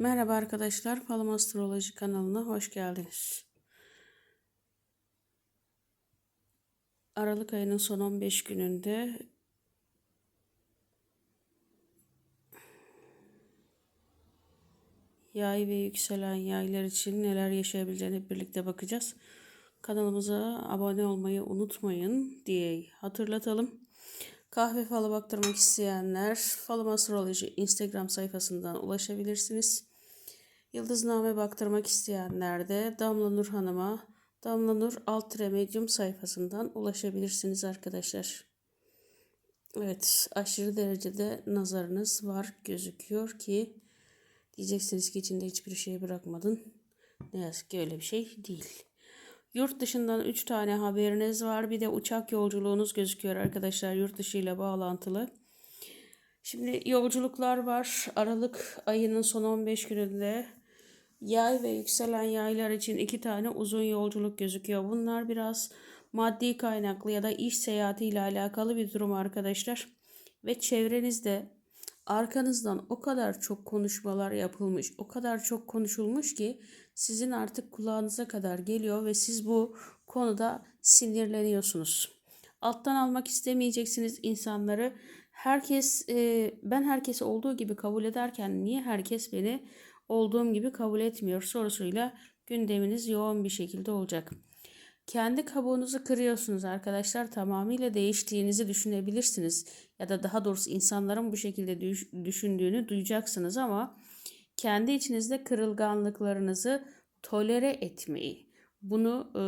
Merhaba arkadaşlar, Falım Astroloji kanalına hoş geldiniz. Aralık ayının son 15 gününde yay ve yükselen yaylar için neler yaşayabileceğini hep birlikte bakacağız. Kanalımıza abone olmayı unutmayın diye hatırlatalım. Kahve falı baktırmak isteyenler Falım Astroloji Instagram sayfasından ulaşabilirsiniz. Yıldızname baktırmak isteyenler de Damla Nur Hanım'a Damla Nur Alt Medium sayfasından ulaşabilirsiniz arkadaşlar. Evet aşırı derecede nazarınız var gözüküyor ki diyeceksiniz ki içinde hiçbir şey bırakmadın. Ne yazık ki öyle bir şey değil. Yurt dışından 3 tane haberiniz var. Bir de uçak yolculuğunuz gözüküyor arkadaşlar yurt dışı ile bağlantılı. Şimdi yolculuklar var. Aralık ayının son 15 gününde yay ve yükselen yaylar için iki tane uzun yolculuk gözüküyor. Bunlar biraz maddi kaynaklı ya da iş seyahati ile alakalı bir durum arkadaşlar. Ve çevrenizde arkanızdan o kadar çok konuşmalar yapılmış, o kadar çok konuşulmuş ki sizin artık kulağınıza kadar geliyor ve siz bu konuda sinirleniyorsunuz. Alttan almak istemeyeceksiniz insanları. Herkes e, ben herkesi olduğu gibi kabul ederken niye herkes beni olduğum gibi kabul etmiyor sorusuyla gündeminiz yoğun bir şekilde olacak. Kendi kabuğunuzu kırıyorsunuz arkadaşlar. Tamamıyla değiştiğinizi düşünebilirsiniz. Ya da daha doğrusu insanların bu şekilde düşündüğünü duyacaksınız ama kendi içinizde kırılganlıklarınızı tolere etmeyi, bunu e,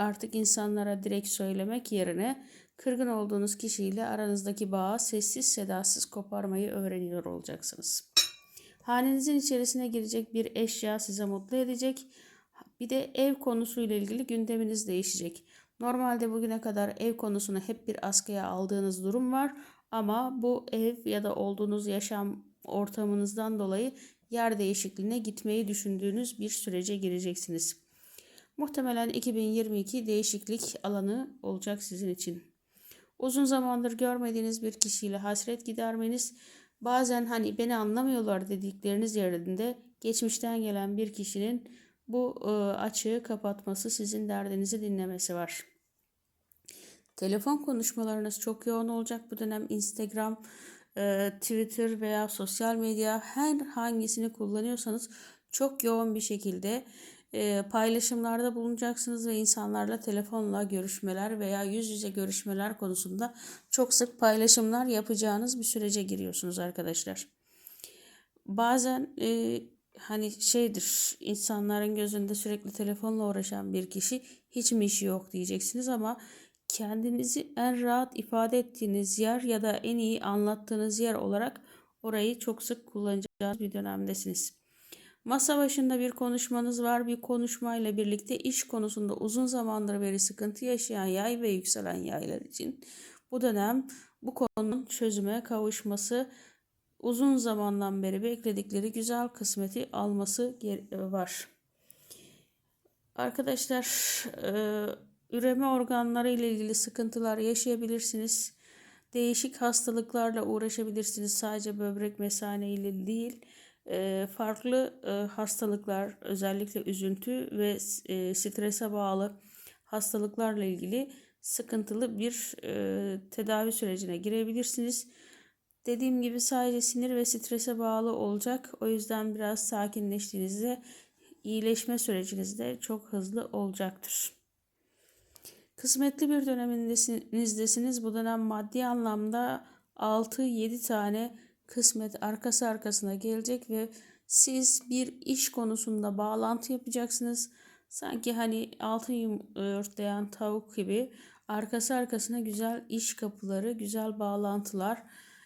artık insanlara direkt söylemek yerine kırgın olduğunuz kişiyle aranızdaki bağı sessiz sedasız koparmayı öğreniyor olacaksınız. Hanenizin içerisine girecek bir eşya size mutlu edecek. Bir de ev konusuyla ilgili gündeminiz değişecek. Normalde bugüne kadar ev konusunu hep bir askıya aldığınız durum var ama bu ev ya da olduğunuz yaşam ortamınızdan dolayı yer değişikliğine gitmeyi düşündüğünüz bir sürece gireceksiniz. Muhtemelen 2022 değişiklik alanı olacak sizin için. Uzun zamandır görmediğiniz bir kişiyle hasret gidermeniz, bazen hani beni anlamıyorlar dedikleriniz yerinde geçmişten gelen bir kişinin bu e, açığı kapatması, sizin derdinizi dinlemesi var. Telefon konuşmalarınız çok yoğun olacak bu dönem. Instagram, e, Twitter veya sosyal medya her hangisini kullanıyorsanız çok yoğun bir şekilde e, paylaşımlarda bulunacaksınız ve insanlarla telefonla görüşmeler veya yüz yüze görüşmeler konusunda çok sık paylaşımlar yapacağınız bir sürece giriyorsunuz arkadaşlar. Bazen e, hani şeydir insanların gözünde sürekli telefonla uğraşan bir kişi hiç mi işi yok diyeceksiniz ama kendinizi en rahat ifade ettiğiniz yer ya da en iyi anlattığınız yer olarak orayı çok sık kullanacağınız bir dönemdesiniz. Masa başında bir konuşmanız var. Bir konuşmayla birlikte iş konusunda uzun zamandır beri sıkıntı yaşayan yay ve yükselen yaylar için bu dönem bu konunun çözüme kavuşması uzun zamandan beri bekledikleri güzel kısmeti alması var. Arkadaşlar üreme organları ile ilgili sıkıntılar yaşayabilirsiniz. Değişik hastalıklarla uğraşabilirsiniz. Sadece böbrek mesane ile değil. Farklı hastalıklar özellikle üzüntü ve strese bağlı hastalıklarla ilgili sıkıntılı bir tedavi sürecine girebilirsiniz. Dediğim gibi sadece sinir ve strese bağlı olacak. O yüzden biraz sakinleştiğinizde iyileşme süreciniz de çok hızlı olacaktır. Kısmetli bir döneminizdesiniz. Bu dönem maddi anlamda 6-7 tane kısmet arkası arkasına gelecek ve siz bir iş konusunda bağlantı yapacaksınız. Sanki hani altın yumurtlayan tavuk gibi arkası arkasına güzel iş kapıları, güzel bağlantılar,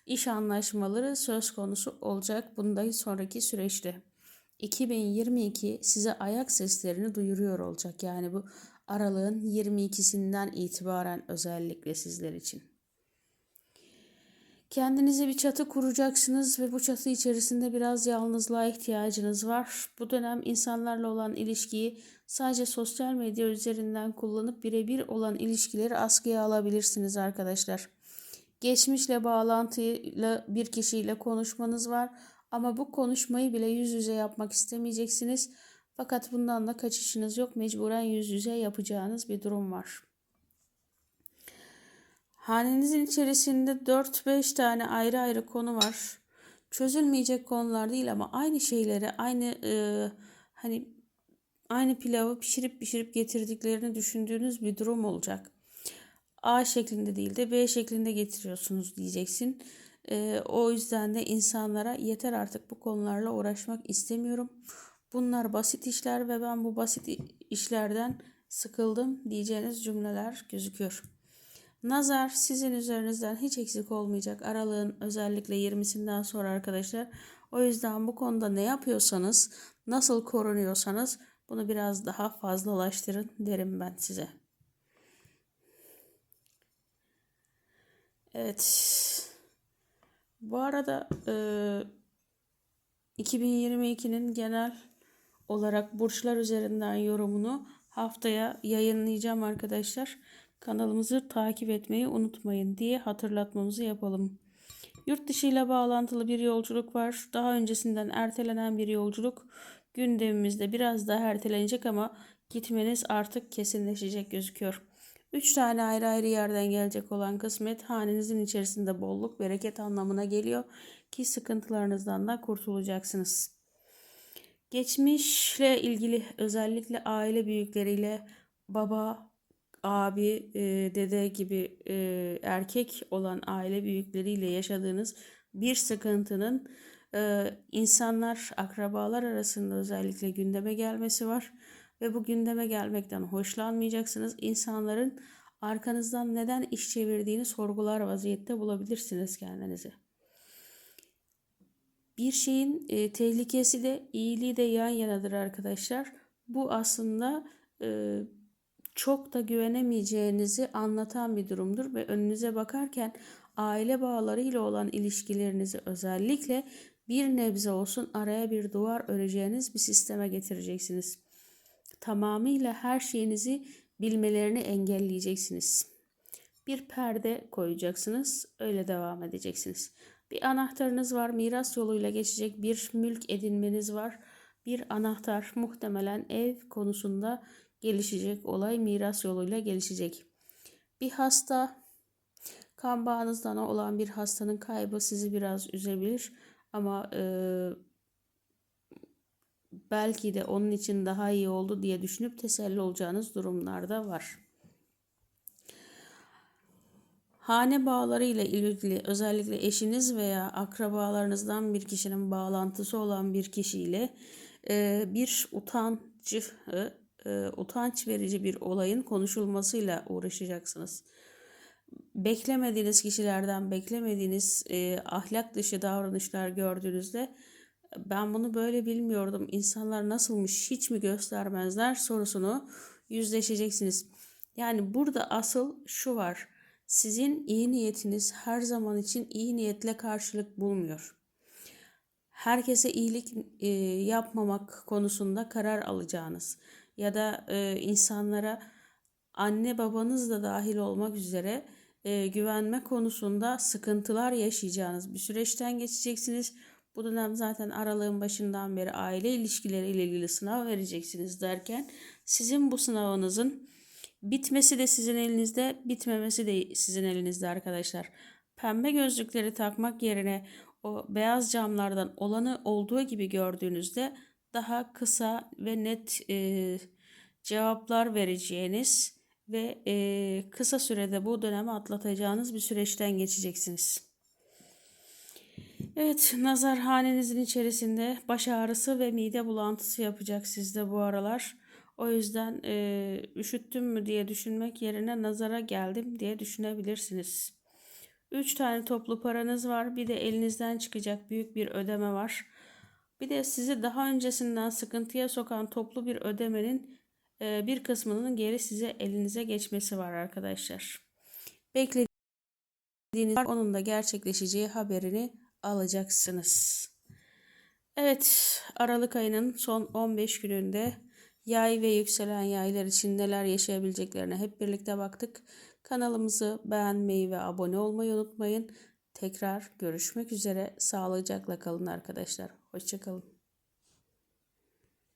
iş anlaşmaları söz konusu olacak bundan sonraki süreçte. 2022 size ayak seslerini duyuruyor olacak. Yani bu aralığın 22'sinden itibaren özellikle sizler için. Kendinize bir çatı kuracaksınız ve bu çatı içerisinde biraz yalnızlığa ihtiyacınız var. Bu dönem insanlarla olan ilişkiyi sadece sosyal medya üzerinden kullanıp birebir olan ilişkileri askıya alabilirsiniz arkadaşlar. Geçmişle bağlantıyla bir kişiyle konuşmanız var Ama bu konuşmayı bile yüz yüze yapmak istemeyeceksiniz. Fakat bundan da kaçışınız yok. Mecburen yüz yüze yapacağınız bir durum var. Hanenizin içerisinde 4-5 tane ayrı ayrı konu var. Çözülmeyecek konular değil ama aynı şeyleri, aynı e, hani aynı pilavı pişirip pişirip getirdiklerini düşündüğünüz bir durum olacak. A şeklinde değil de B şeklinde getiriyorsunuz diyeceksin. E, o yüzden de insanlara yeter artık bu konularla uğraşmak istemiyorum. Bunlar basit işler ve ben bu basit işlerden sıkıldım diyeceğiniz cümleler gözüküyor. Nazar sizin üzerinizden hiç eksik olmayacak aralığın özellikle 20'sinden sonra arkadaşlar. O yüzden bu konuda ne yapıyorsanız, nasıl korunuyorsanız bunu biraz daha fazlalaştırın derim ben size. Evet. Bu arada e, 2022'nin genel olarak burçlar üzerinden yorumunu haftaya yayınlayacağım arkadaşlar. Kanalımızı takip etmeyi unutmayın diye hatırlatmamızı yapalım. Yurt dışı ile bağlantılı bir yolculuk var. Daha öncesinden ertelenen bir yolculuk gündemimizde biraz daha ertelenecek ama gitmeniz artık kesinleşecek gözüküyor. Üç tane ayrı ayrı yerden gelecek olan kısmet hanenizin içerisinde bolluk, bereket anlamına geliyor ki sıkıntılarınızdan da kurtulacaksınız. Geçmişle ilgili özellikle aile büyükleriyle baba, abi, e, dede gibi e, erkek olan aile büyükleriyle yaşadığınız bir sıkıntının e, insanlar, akrabalar arasında özellikle gündeme gelmesi var ve bu gündeme gelmekten hoşlanmayacaksınız. İnsanların arkanızdan neden iş çevirdiğini sorgular vaziyette bulabilirsiniz kendinizi. Bir şeyin e, tehlikesi de iyiliği de yan yanadır arkadaşlar. Bu aslında e, çok da güvenemeyeceğinizi anlatan bir durumdur ve önünüze bakarken aile bağları ile olan ilişkilerinizi özellikle bir nebze olsun araya bir duvar öreceğiniz bir sisteme getireceksiniz. Tamamıyla her şeyinizi bilmelerini engelleyeceksiniz. Bir perde koyacaksınız, öyle devam edeceksiniz. Bir anahtarınız var, miras yoluyla geçecek bir mülk edinmeniz var. Bir anahtar muhtemelen ev konusunda gelişecek olay miras yoluyla gelişecek. Bir hasta kan bağınızdan olan bir hastanın kaybı sizi biraz üzebilir ama e, belki de onun için daha iyi oldu diye düşünüp teselli olacağınız durumlar da var. Hane bağları ile ilgili özellikle eşiniz veya akrabalarınızdan bir kişinin bağlantısı olan bir kişiyle e, bir utancı e, utanç verici bir olayın konuşulmasıyla uğraşacaksınız. Beklemediğiniz kişilerden beklemediğiniz e, ahlak dışı davranışlar gördüğünüzde ben bunu böyle bilmiyordum. İnsanlar nasılmış hiç mi göstermezler sorusunu yüzleşeceksiniz. Yani burada asıl şu var. Sizin iyi niyetiniz her zaman için iyi niyetle karşılık bulmuyor. Herkese iyilik e, yapmamak konusunda karar alacağınız ya da e, insanlara anne babanız da dahil olmak üzere e, güvenme konusunda sıkıntılar yaşayacağınız bir süreçten geçeceksiniz. Bu dönem zaten aralığın başından beri aile ilişkileriyle ilgili sınav vereceksiniz derken sizin bu sınavınızın bitmesi de sizin elinizde, bitmemesi de sizin elinizde arkadaşlar. Pembe gözlükleri takmak yerine o beyaz camlardan olanı olduğu gibi gördüğünüzde daha kısa ve net e, cevaplar vereceğiniz ve e, kısa sürede bu dönemi atlatacağınız bir süreçten geçeceksiniz. Evet, nazar hanenizin içerisinde baş ağrısı ve mide bulantısı yapacak sizde bu aralar. O yüzden e, üşüttüm mü diye düşünmek yerine nazara geldim diye düşünebilirsiniz. 3 tane toplu paranız var. Bir de elinizden çıkacak büyük bir ödeme var. Bir de sizi daha öncesinden sıkıntıya sokan toplu bir ödemenin e, bir kısmının geri size elinize geçmesi var arkadaşlar. Beklediğiniz onun da gerçekleşeceği haberini alacaksınız. Evet, Aralık ayının son 15 gününde yay ve yükselen yaylar için neler yaşayabileceklerine hep birlikte baktık. Kanalımızı beğenmeyi ve abone olmayı unutmayın. tekrar görüşmek üzere. Sağlıcakla kalın arkadaşlar. Hoşçakalın.